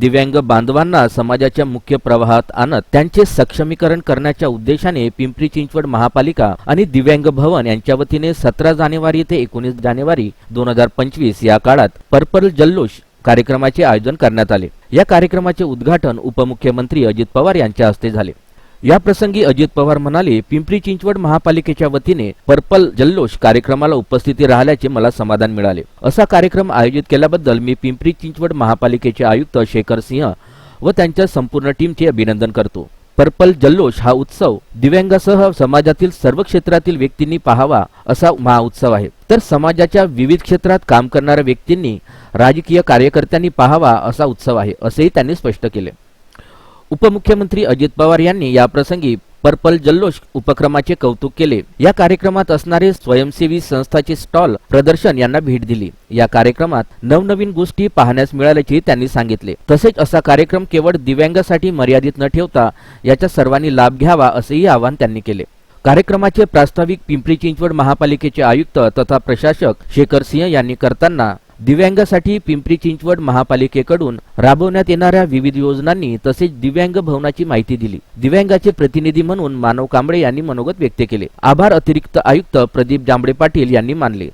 दिव्यांग बांधवांना समाजाच्या मुख्य प्रवाहात आणत त्यांचे सक्षमीकरण करण्याच्या उद्देशाने पिंपरी चिंचवड महापालिका आणि दिव्यांग भवन यांच्या वतीने सतरा जानेवारी ते एकोणीस जानेवारी दोन हजार पंचवीस या काळात पर्पल जल्लोष कार्यक्रमाचे आयोजन करण्यात आले. या कार्यक्रमाचे उद्घाटन उपमुख्यमंत्री अजित पवार यांच्या हस्ते झाले. या प्रसंगी अजित पवार म्हणाले पिंपरी चिंचवड महापालिकेच्या वतीने पर्पल जल्लोष कार्यक्रमाला उपस्थिती राहिल्याचे मला समाधान मिळाले. असा कार्यक्रम आयोजित केल्याबद्दल मी पिंपरी चिंचवड महापालिकेचे आयुक्त शेखर सिंह व त्यांच्या संपूर्ण टीमचे अभिनंदन करतो. पर्पल जल्लोष हा उत्सव दिव्यांगासह समाजातील सर्व क्षेत्रातील व्यक्तींनी पाहावा असा महाउत्सव आहे. तर समाजाच्या विविध क्षेत्रात काम करणाऱ्या व्यक्तींनी राजकीय कार्यकर्त्यांनी पाहावा असा उत्सव आहे असेही त्यांनी स्पष्ट केले. उपमुख्यमंत्री अजित पवार यांनी याप्रसंगी पर्पल जल्लोष उपक्रमाचे कौतुक केले. या कार्यक्रमात असणारे स्वयंसेवी संस्थाचे स्टॉल प्रदर्शन यांना भेट दिली. या कार्यक्रमात नवनवीन गोष्टी पाहण्यास मिळाल्याचे त्यांनी सांगितले. तसेच असा कार्यक्रम केवळ दिव्यांगासाठी मर्यादित न ठेवता याचा सर्वांनी लाभ घ्यावा असेही आवाहन त्यांनी केले. कार्यक्रमाचे प्रास्ताविक पिंपरी चिंचवड महापालिकेचे आयुक्त तथा प्रशासक शेखर सिंह यांनी करताना दिव्यांगासाठी पिंपरी चिंचवड महापालिकेकडून राबवण्यात येणाऱ्या विविध योजनांनी तसेच दिव्यांग भवनाची माहिती दिली. दिव्यांगाचे प्रतिनिधी म्हणून मानव कांबळे यांनी मनोगत व्यक्त केले. आभार अतिरिक्त आयुक्त प्रदीप जांभळे पाटील यांनी मानले.